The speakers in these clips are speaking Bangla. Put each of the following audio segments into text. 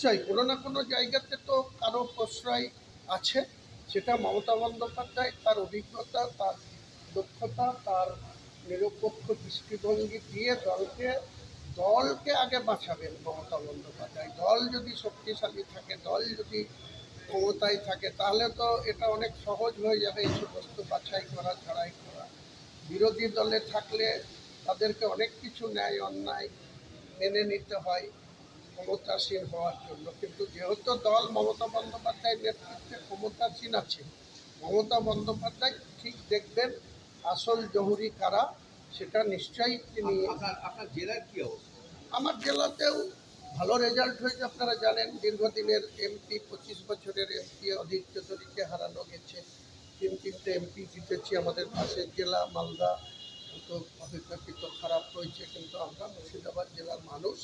নিশ্চয়ই, কোনো না কোনো জায়গাতে তো কারও প্রশ্রয় আছে। সেটা মমতা বন্দ্যোপাধ্যায় তার অভিজ্ঞতা, তার দক্ষতা, তার নিরপেক্ষ দৃষ্টিভঙ্গি দিয়ে দলকে দলকে আগে বাঁচাবেন মমতা বন্দ্যোপাধ্যায়। দল যদি শক্তিশালী থাকে, দল যদি ক্ষমতায় থাকে, তাহলে তো এটা অনেক সহজ হয়ে যাবে এই সমস্ত বাছাই করা ছাড়াই করা। বিরোধী দলে থাকলে তাদেরকে অনেক কিছু ন্যায়, অন্যায় মেনে নিতে হয়। ক্ষমতাসীন হওয়ার জন্য। কিন্তু যেহেতু দল মমতা বন্দ্যোপাধ্যায়ের নেতৃত্বে ক্ষমতাসীন আছে মমতা বন্দ্যোপাধ্যায় ঠিক দেখবেন আসল জহুরি কারা সেটা নিশ্চয়ই তিনি আপনার জেলার কি অবস্থা? আমার জেলাতেও ভালো রেজাল্ট হয়েছে আপনারা জানেন দীর্ঘদিনের এমপি পঁচিশ বছরের এমপি অধীর চৌধুরীকে হারানো গেছে। তিন তিনটে এমপি জিতেছি আমাদের পাশের জেলা মালদা তো অপেক্ষাকৃত খারাপ হয়েছে কিন্তু আমরা মুর্শিদাবাদ জেলার মানুষ।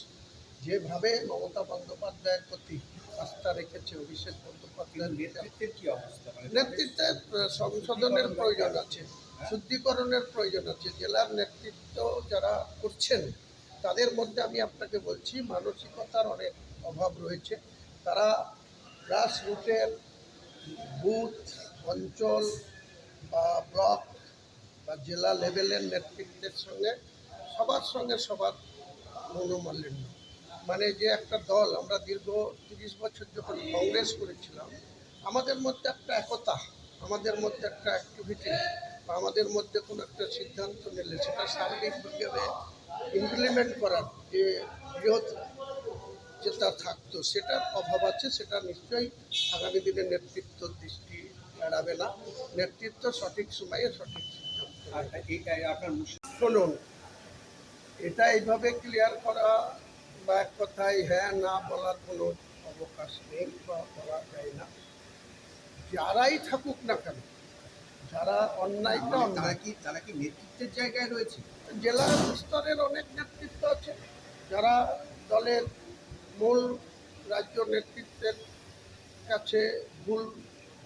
যেভাবে মমতা বন্দ্যোপাধ্যায়ের প্রতি আস্থা রেখেছে অভিষেক বন্দ্যোপাধ্যায়ের নেতৃত্বে নেতৃত্বের কি অবস্থা? মানে নেতৃত্বের সংশোধনের প্রয়োজন আছে শুদ্ধিকরণের প্রয়োজন আছে। জেলার নেতৃত্ব যারা করছেন তাদের মধ্যে আমি আপনাকে বলছি মানসিকতার অনেক অভাব রয়েছে। তারা গ্রাস রুটের বুথ অঞ্চল বা ব্লক বা জেলা লেভেলের নেতৃত্বের সঙ্গে সবার সঙ্গে সবার মনোমালিন্য। মানে যে একটা দল আমরা দীর্ঘ তিরিশ বছর যখন কংগ্রেস করেছিলাম আমাদের মধ্যে একটা একতা আমাদের মধ্যে একটা অ্যাক্টিভিটি বা আমাদের মধ্যে কোনো একটা সিদ্ধান্ত নিলে সেটা সার্বিকভাবে ইমপ্লিমেন্ট করার যে বৃহৎ যেটা থাকতো সেটার অভাব আছে সেটা নিশ্চয়ই আগামী দিনে নেতৃত্ব দৃষ্টি এড়াবে না। নেতৃত্ব সঠিক সময়ে সঠিক সিদ্ধান্ত এই শুনুন এটা এইভাবে ক্লিয়ার করা বা এক কথায় হ্যাঁ না বলার কোনো অবকাশ নেই বা বলা যায় না। যারাই থাকুক না কেন যারা অন্যায়টা অন্যায়। কি তারা কি নেতৃত্বের জায়গায় রয়েছে? জেলা স্তরের অনেক নেতৃত্ব আছে। যারা দলের মূল রাজ্য নেতৃত্বের কাছে ভুল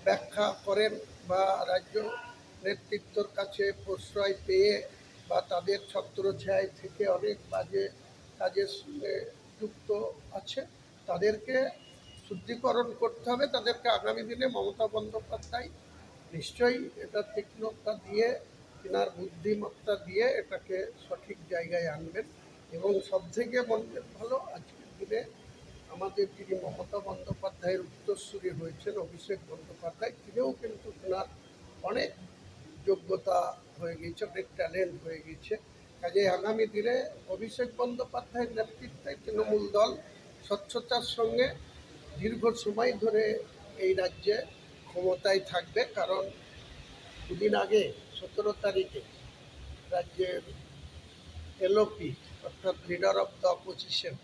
ব্যাখ্যা করেন বা রাজ্য নেতৃত্বর কাছে প্রশ্রয় পেয়ে বা তাদের ছত্রছায় থেকে অনেক বাজে কাজের সঙ্গে যুক্ত আছে। তাদেরকে শুদ্ধিকরণ করতে হবে। তাদেরকে আগামী দিনে মমতা বন্দ্যোপাধ্যায় নিশ্চয়ই এটা তীক্ষ্ণতা দিয়ে, তিনার বুদ্ধিমত্তা দিয়ে এটাকে সঠিক জায়গায় আনবেন এবং সবথেকে মনে ভালো, আজকের দিনে আমাদের যিনি মমতা বন্দ্যোপাধ্যায়ের উত্তরসূরি হয়েছেন অভিষেক বন্দ্যোপাধ্যায়, তিনিও কিন্তু তিনার অনেক যোগ্যতা হয়ে গেছে অনেক ট্যালেন্ট হয়ে গেছে কাজে আগামী দিনে অভিষেক বন্দ্যোপাধ্যায়ের নেতৃত্বে তৃণমূল দল স্বচ্ছতার সঙ্গে দীর্ঘ সময় ধরে এই রাজ্যে ক্ষমতায় থাকবে, কারণ দুদিন আগে, সতেরো তারিখে রাজ্যের এলওপি, অর্থাৎ লিডার অফ দ্য অপোজিশন,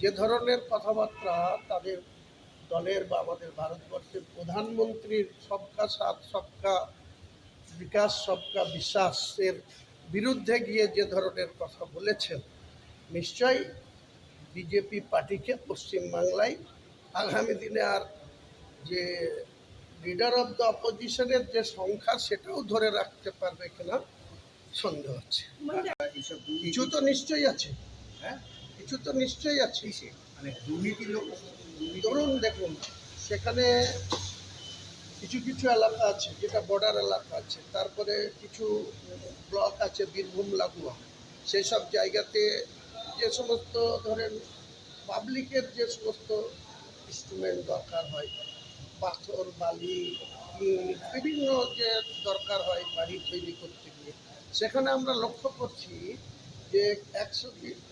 যে ধরনের কথাবার্তা তাদের দলের বা আমাদের ভারতবর্ষের প্রধানমন্ত্রীর সবকা সাথ, সবকা বিকাশ, সবকা বিশ্বাসের বিরুদ্ধে গিয়ে যে ধরনের কথা বলেছেন নিশ্চয়ই বিজেপি পার্টিকে পশ্চিমবাংলায় আগামী দিনে আর যে লিডার অফ দ্য অপোজিশনের যে সংখ্যা সেটাও ধরে রাখতে পারবে কিনা সন্দেহ আছে কিছু তো নিশ্চয়ই আছে হ্যাঁ কিছু তো নিশ্চয়ই আছে? মানে দুর্নীতির লোক ধরুন দেখুন সেখানে কিছু কিছু এলাকা আছে যেটা বর্ডার এলাকা আছে, তারপরে কিছু ব্লক আছে বীরভূম, লাগোয়া। সেই সব জায়গাতে যে সমস্ত ধরেন পাবলিকের যে সমস্ত ইনস্ট্রুমেন্ট দরকার হয়, পাথর, বালি বিভিন্ন যে দরকার হয় বাড়ি তৈরি করতে গিয়ে, সেখানে আমরা লক্ষ্য করছি যে একশো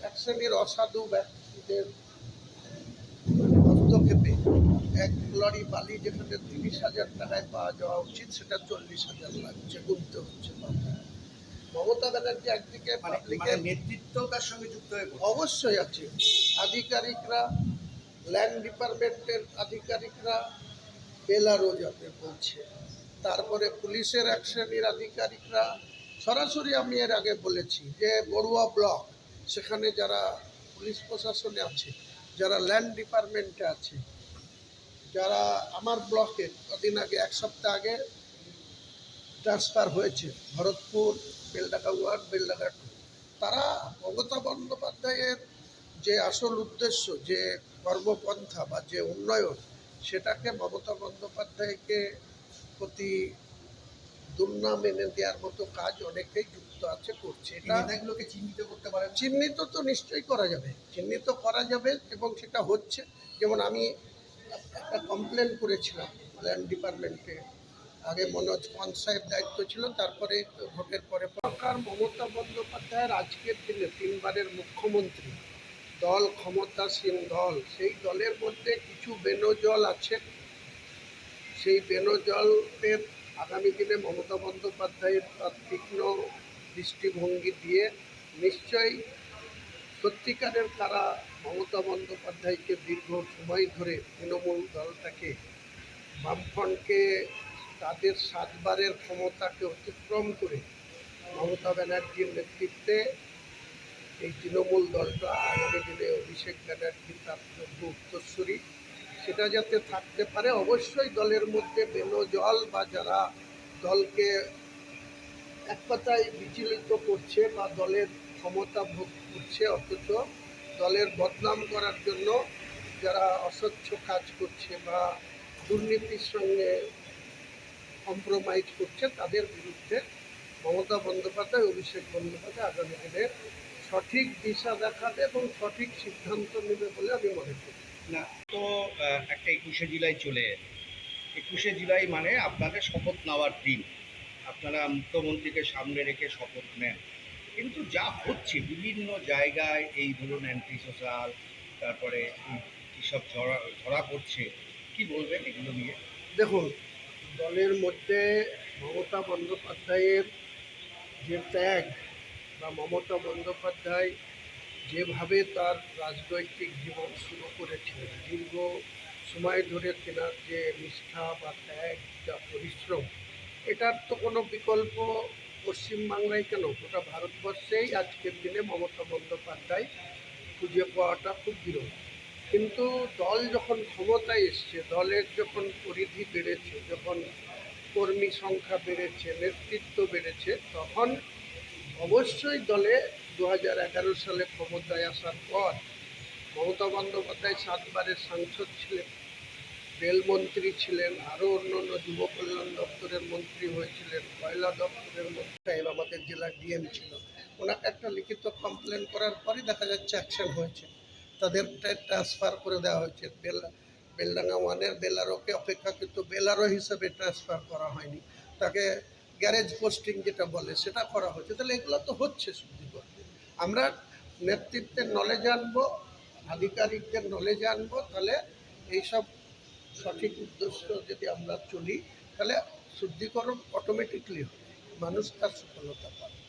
এক শ্রেণির অসাধু ব্যক্তিদের এক লরি বালি যেখানে তিরিশ হাজার টাকায় পাওয়া যাওয়া উচিত সেটা চল্লিশ হাজার লাগছে গুনতে হচ্ছে মমতা ব্যানার্জি একদিকে মানে মানে পাবলিকের নেতৃত্ব তার সঙ্গে যুক্ত হয়ে অবশ্যই আছে। আধিকারিকরা ল্যান্ড ডিপার্টমেন্টের আধিকারিকরা বেলারো যাতে বলছে। তারপরে পুলিশের এক শ্রেণির আধিকারিকরা সরাসরি আমি এর আগে বলেছি যে বড়ুয়া ব্লক সেখানে যারা পুলিশ প্রশাসনে আছে যারা ল্যান্ড ডিপার্টমেন্টে আছে যারা আমার ব্লকে কদিন আগে এক সপ্তাহ আগে ট্রান্সফার হয়েছে ভরতপুর বেলডাকা ওয়ার্ড বেলডাকা টু। তারা মমতা বন্দ্যোপাধ্যায়ের যে আসল উদ্দেশ্য যে কর্মপন্থা বা যে উন্নয়ন সেটাকে মমতা বন্দ্যোপাধ্যায়কে প্রতি দুর্নাম এনে দেওয়ার মতো কাজ অনেকেই যুক্ত আছে করছে। এটা নেতাগুলোকে চিহ্নিত করতে পারে চিহ্নিত তো নিশ্চয়ই করা যাবে। চিহ্নিত করা যাবে এবং সেটা হচ্ছে। যেমন আমি একটা কমপ্লেন করেছিলাম ল্যান্ড ডিপার্টমেন্টে আগে মনোজ পান সাহেব দায়িত্ব ছিল, তারপরে ভোটের পরে সরকার মমতা বন্দ্যোপাধ্যায়ের আজকের দিনে তিনবারের মুখ্যমন্ত্রী। দল ক্ষমতাসীন দল, সেই দলের মধ্যে কিছু বেনজল আছে। সেই বেনজলের আগামী দিনে মমতা বন্দ্যোপাধ্যায়ের তার তীক্ষ্ণ দৃষ্টিভঙ্গি দিয়ে নিশ্চয়ই সত্যিকারের তারা মমতা বন্দ্যোপাধ্যায়কে দীর্ঘ সময় ধরে তৃণমূল দলটাকে বামফ্রন্টকে তাদের সাতবারের ক্ষমতাকে অতিক্রম করে মমতা ব্যানার্জির নেতৃত্বে এই তৃণমূল দলটা আগামী দিনে অভিষেক ব্যানার্জি তার যোগ্য উত্তরসূরি। সেটা যাতে থাকতে পারে, অবশ্যই দলের মধ্যে বেনজল বা যারা দলকে এক কথায় বিচলিত করছে বা দলের ক্ষমতা ভোগ করছে অথচ দলের বদনাম করার জন্য যারা অস্বচ্ছ কাজ করছে বা দুর্নীতির সঙ্গে কম্প্রোমাইজ করছে, তাদের বিরুদ্ধে মমতা বন্দ্যোপাধ্যায়, অভিষেক বন্দ্যোপাধ্যায় আগামী দিনে সঠিক দিশা দেখাবে এবং সঠিক সিদ্ধান্ত নেবে বলে আমি মনে করি। না, তো একটা একুশে জুলাই চলে একুশে জুলাই মানে আপনাদের শপথ নেওয়ার দিন। আপনারা মুখ্যমন্ত্রীকে সামনে রেখে শপথ নেন। কিন্তু যা হচ্ছে বিভিন্ন জায়গায় এই ধরুন অ্যান্টি সোশ্যাল তারপরে এইসব ধরা ধরা পড়ছে কি বলবেন এগুলো নিয়ে? দেখুন, দলের মধ্যে মমতা বন্দ্যোপাধ্যায়ের যে ত্যাগ বা মমতা বন্দ্যোপাধ্যায় যেভাবে তার রাজনৈতিক জীবন শুরু করেছিলেন, দীর্ঘ সময় ধরে তেনার যে নিষ্ঠা বা ত্যাগ যা পরিশ্রম, এটার তো কোনো বিকল্প পশ্চিমবাংলায় কেন? গোটা ভারতবর্ষেই আজকের দিনে মমতা বন্দ্যোপাধ্যায় খুঁজে পাওয়াটা খুব বিরল। কিন্তু দল যখন ক্ষমতায় এসছে, দলের যখন পরিধি বেড়েছে, যখন কর্মী সংখ্যা বেড়েছে, নেতৃত্ব বেড়েছে, তখন অবশ্যই দলে দু হাজার এগারো সালে ক্ষমতায় আসার পর মমতা বন্দ্যোপাধ্যায় সাতবারের সাংসদ ছিলেন। রেলমন্ত্রী ছিলেন, আরও অন্য অন্য যুব কল্যাণ দপ্তরের মন্ত্রী হয়েছিলেন কয়লা দপ্তরের মন্ত্রী আমাদের জেলার ডিএম ছিল। ওনাকে একটা লিখিত কমপ্লেন করার পরই দেখা যাচ্ছে অ্যাকশন হয়েছে। তাদের ট্রান্সফার করে দেওয়া হয়েছে। বেলা, বেলডাঙ্গা ওয়ানের বেলারোকে অপেক্ষাকৃত বেলারো হিসেবে ট্রান্সফার করা হয়নি। তাকে গ্যারেজ পোস্টিং যেটা বলে, সেটা করা হচ্ছে তাহলে এগুলো তো হচ্ছে করতে আমরা নেতৃত্বের নলেজ আনব, আধিকারিকদের নলেজ আনব, তাহলে এইসব সঠিক উদ্দেশ্য যদি আমরা চলি তাহলে শুদ্ধিকরণ অটোমেটিকলি হবে। মানুষ তার সফলতা পাবে।